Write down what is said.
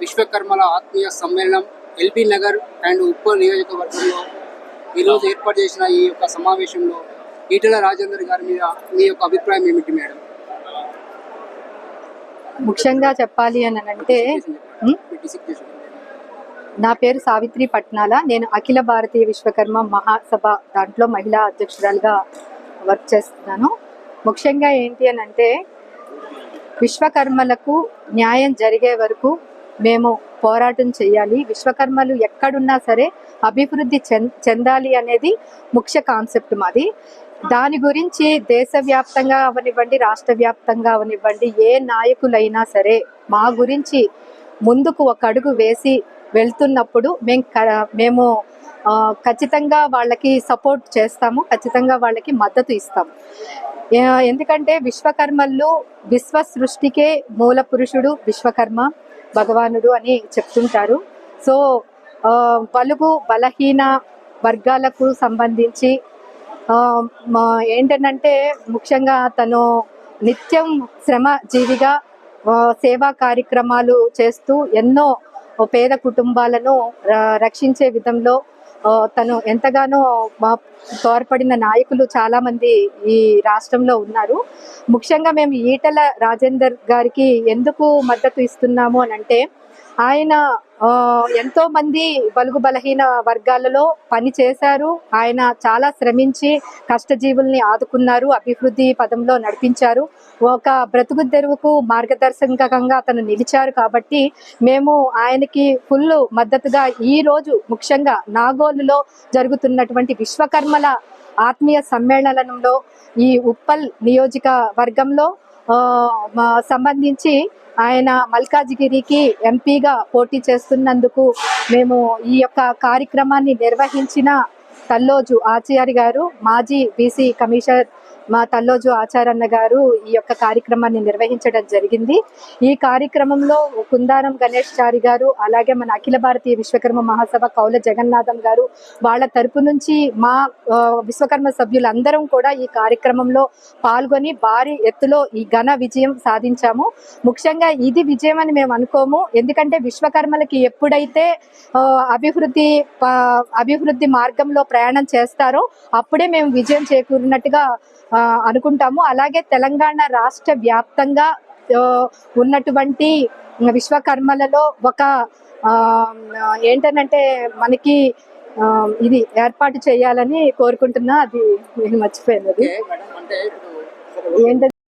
విశ్వకర్మల ఆత్మీయ సమ్మేళనం LB Nagar and Uppal నియోజకవర్గంలో ఈరోజు ఏర్పాటు చేసిన ఈ యొక్క సమావేశంలో ఈటల రాజేందర్ గారి మీద మీ యొక్క అభిప్రాయం ఏమిటి మేడం? ముఖ్యంగా చెప్పాలి అని అంటే. నా పేరు సావిత్రి పట్నాల. నేను అఖిల భారతీయ విశ్వకర్మ మహాసభ దాంట్లో మహిళా అధ్యక్షురాలుగా వర్క్ చేస్తున్నాను. ముఖ్యంగా ఏంటి అని అంటే విశ్వకర్మలకు న్యాయం జరిగే వరకు మేము పోరాటం చేయాలి. విశ్వకర్మలు ఎక్కడున్నా సరే అభివృద్ధి చెంద చెందాలి అనేది ముఖ్య కాన్సెప్ట్ మాది. దాని గురించి దేశవ్యాప్తంగా అవనివ్వండి రాష్ట్ర వ్యాప్తంగా అవనివ్వండి ఏ నాయకులైనా సరే మా గురించి ముందుకు ఒక అడుగు వేసి వెళ్తున్నప్పుడు మేము క- మేము ఖచ్చితంగా వాళ్ళకి సపోర్ట్ చేస్తాము ఖచ్చితంగా వాళ్ళకి మద్దతు ఇస్తాము. ఎందుకంటే విశ్వకర్మల్లో విశ్వ సృష్టికే మూల పురుషుడు విశ్వకర్మ. భగవానుడు అని చెప్తుంటారు. సో ఆ, బలుగు బలహీన వర్గాలకు సంబంధించి ఏంటంటే ముఖ్యంగా తను నిత్యం శ్రమ జీవిగా సేవా కార్యక్రమాలు చేస్తూ ఎన్నో పేద కుటుంబాలను రక్షించే విధంలో తను ఎంతగానో మా తోడ్పడిన నాయకులు చాలా మంది ఈ రాష్ట్రంలో ఉన్నారు. ముఖ్యంగా మేము ఈటల రాజేందర్ గారికి ఎందుకు మద్దతు ఇస్తున్నాము అని అంటే ఆయన ఎంతో మంది బలుగు బలహీన వర్గాలలో పని చేశారు. ఆయన చాలా శ్రమించి కష్టజీవుల్ని ఆదుకున్నారు అభివృద్ధి పదంలో నడిపించారు. ఒక బ్రతుకు తెరువుకు మార్గదర్శకంగా అతను నిలిచారు కాబట్టి మేము ఆయనకి ఫుల్ మద్దతుగా ఈ రోజు ముఖ్యంగా నాగోలులో జరుగుతున్నటువంటి విశ్వకర్మల ఆత్మీయ సమ్మేళనంలో ఈ ఉప్పల్ నియోజకవర్గంలో వర్గంలో సంబంధించి ఆయన మల్కాజ్గిరికి ఎంపీగా పోటీ చేస్తున్నందుకు మేము ఈ యొక్క కార్యక్రమాన్ని నిర్వహించిన తల్లోజు ఆచార్య గారు మాజీ బీసీ కమిషనర్ మా తల్లోజు ఆచారన్న గారు ఈ యొక్క కార్యక్రమాన్ని నిర్వహించడం జరిగింది. ఈ కార్యక్రమంలో కుందారం గణేష్ చారి గారు అలాగే మన అఖిల భారతీయ విశ్వకర్మ మహాసభ కౌల జగన్నాథం గారు వాళ్ళ తరపు నుంచి మా విశ్వకర్మ సభ్యులందరం కూడా ఈ కార్యక్రమంలో పాల్గొని భారీ ఎత్తులో ఈ ఘన విజయం సాధించాము. ముఖ్యంగా ఇది విజయం అని మేము అనుకోము. ఎందుకంటే విశ్వకర్మలకి ఎప్పుడైతే అభివృద్ధి ప- అభివృద్ధి మార్గంలో ప్రయాణం చేస్తారో అప్పుడే మేము విజయం చేకూరినట్టుగా అనుకుంటాము. అలాగే తెలంగాణ రాష్ట్ర వ్యాప్తంగా ఉన్నటువంటి విశ్వకర్మలలో ఒక ఏంటనంటే మనకి ఇది ఏర్పాటు చేయాలని కోరుకుంటున్నా. అది నేను ఇప్పుడు ఏంటంటే